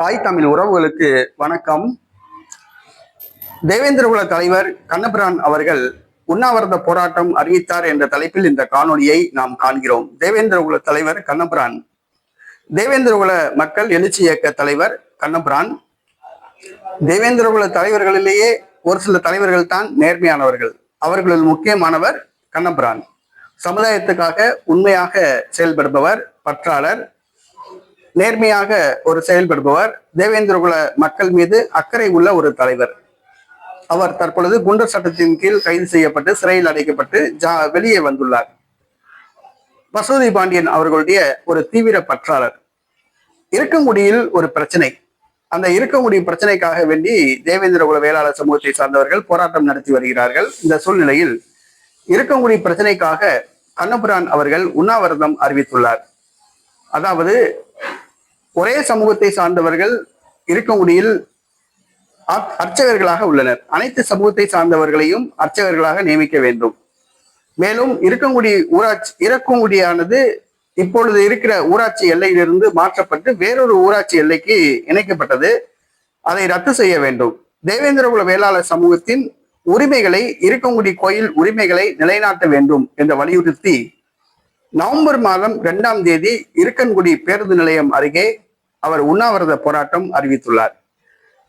தாய் தமிழ் உறவுகளுக்கு வணக்கம். தேவேந்திரகுல தலைவர் கண்ணபிரான் அவர்கள் உண்ணாவிரத போராட்டம் அறிவித்தார் என்ற தலைப்பில் இந்த காணொலியை நாம் காண்கிறோம். தேவேந்திரகுல தலைவர் கண்ணபிரான். தேவேந்திரகுல மக்கள் எழுச்சி இயக்க தலைவர் கண்ணபிரான். தேவேந்திரகுல தலைவர்களிலேயே ஒரு சில தலைவர்கள் தான் நேர்மையானவர்கள். அவர்களில் முக்கியமானவர் கண்ணபிரான். சமுதாயத்துக்காக உண்மையாக செயல்படுபவர் பற்றாளர் நேர்மையாக ஒரு செயல்படுபவர். தேவேந்திரகுல மக்கள் மீது அக்கறை உள்ள ஒரு தலைவர். அவர் தற்பொழுது குண்டர் சட்டத்தின் கீழ் கைது செய்யப்பட்டு சிறையில் அடைக்கப்பட்டு ஜா வெளியே வந்துள்ளார். மசூதி பாண்டியன் அவர்களுடைய ஒரு தீவிர பற்றாளர். இருக்கங்குடியில் ஒரு பிரச்சனை. அந்த இருக்கங்குடி பிரச்சனைக்காக வேண்டி தேவேந்திரகுல வேளாளர் சமூகத்தை சார்ந்தவர்கள் போராட்டம் நடத்தி வருகிறார்கள். இந்த சூழ்நிலையில் இருக்கங்குடி பிரச்சனைக்காக கண்ணபுரான் அவர்கள் உண்ணாவிரதம் அறிவித்துள்ளார். அதாவது ஒரே சமூகத்தை சார்ந்தவர்கள் இருக்கங்குடியில் அர்ச்- அர்ச்சகர்களாக உள்ளனர். அனைத்து சமூகத்தை சார்ந்தவர்களையும் அர்ச்சகர்களாக நியமிக்க வேண்டும். மேலும் இருக்கங்குடி ஊராட்சி இறக்குங்குடியானது இப்பொழுது இருக்கிற ஊராட்சி எல்லையிலிருந்து மாற்றப்பட்டு வேறொரு ஊராட்சி எல்லைக்கு இணைக்கப்பட்டது. அதை ரத்து செய்ய வேண்டும். தேவேந்திரகுல வேளாளர் சமூகத்தின் உரிமைகளை இருக்கங்குடி கோயில் உரிமைகளை நிலைநாட்ட வேண்டும் என்று வலியுறுத்தி நவம்பர் மாதம் இரண்டாம் தேதி இருக்கன்குடி பேருந்து நிலையம் அருகே அவர் உண்ணாவிரத போராட்டம் அறிவித்துள்ளார்.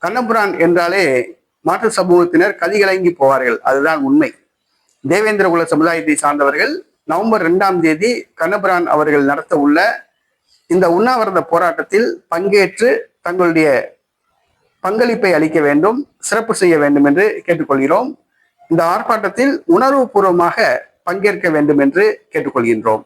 கண்ணபுரான் என்றாலே மாற்று சமூகத்தினர் கதிகலங்கி போவார்கள். அதுதான் உண்மை. தேவேந்திரகுல சமுதாயத்தை சார்ந்தவர்கள் நவம்பர் இரண்டாம் தேதி கண்ணபுரான் அவர்கள் நடத்த உள்ள இந்த உண்ணாவிரத போராட்டத்தில் பங்கேற்று தங்களுடைய பங்களிப்பை அளிக்க வேண்டும் சிறப்பு செய்ய வேண்டும் என்று கேட்டுக்கொள்கிறோம். இந்த ஆர்ப்பாட்டத்தில் உணர்வுபூர்வமாக பங்கேற்க வேண்டும் என்று கேட்டுக்கொள்கின்றோம்.